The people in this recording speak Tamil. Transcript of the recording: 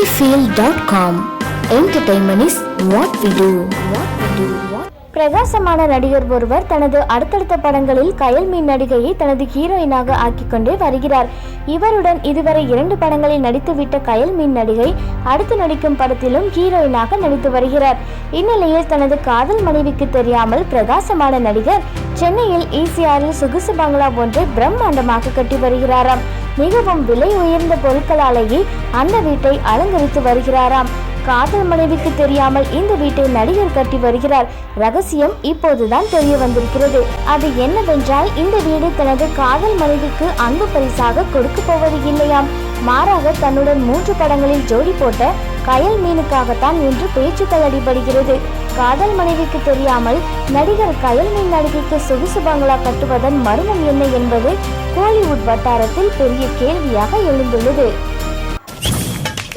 cinefield.com Entertainment is what we do. What we do. பிரகாசமான நடிகர் ஒருவர் தனது அடுத்தடுத்த படங்களில் கயல் மீன் நடிகையை தனது ஹீரோயினாக ஆக்கிக் கொண்டே வருகிறார் இவருடன் இதுவரை இரண்டு படங்களில் நடித்துவிட்ட கயல் மீன் நடிகை அடுத்து நடிக்கும் படத்திலும் ஹீரோயினாக நடித்து வருகிறார் இந்நிலையில் தனது காதல் மனைவிக்கு தெரியாமல் பிரகாசமான நடிகர் சென்னையில் ஈசிஆரில் சொகுசு பங்களா ஒன்றை பிரம்மாண்டமாக கட்டி வருகிறாராம். மிகவும் விலை உயர்ந்த பொருட்களாலேயே அந்த வீட்டை அலங்கரித்து வருகிறாராம். காதல் மனைவிக்கு தெரியாமல் இந்த வீட்டை நடிகர் கட்டி வருகிறார். ரகசியம் இப்போதுதான் தெரிய வந்திருக்கிறது. அது என்னவென்றால் இந்த வீடு தனது காதல் மனைவிக்கு அன்பு பரிசாக கொடுக்க போவது இல்லையாம். மாறாக தன்னுடன் மூன்று படங்களில் ஜோடி போட்ட கயல் மீனுக்காகத்தான் என்று பேச்சுக்கள் அடிபடுகிறது. காதல் மனைவிக்கு தெரியாமல் நடிகர் கயல் மீன் நடிகைக்கு சொகுசு பங்களா கட்டுவதன் மர்மம் என்ன என்பது கோலிவுட் வட்டாரத்தில் பெரிய கேள்வியாக எழுந்துள்ளது.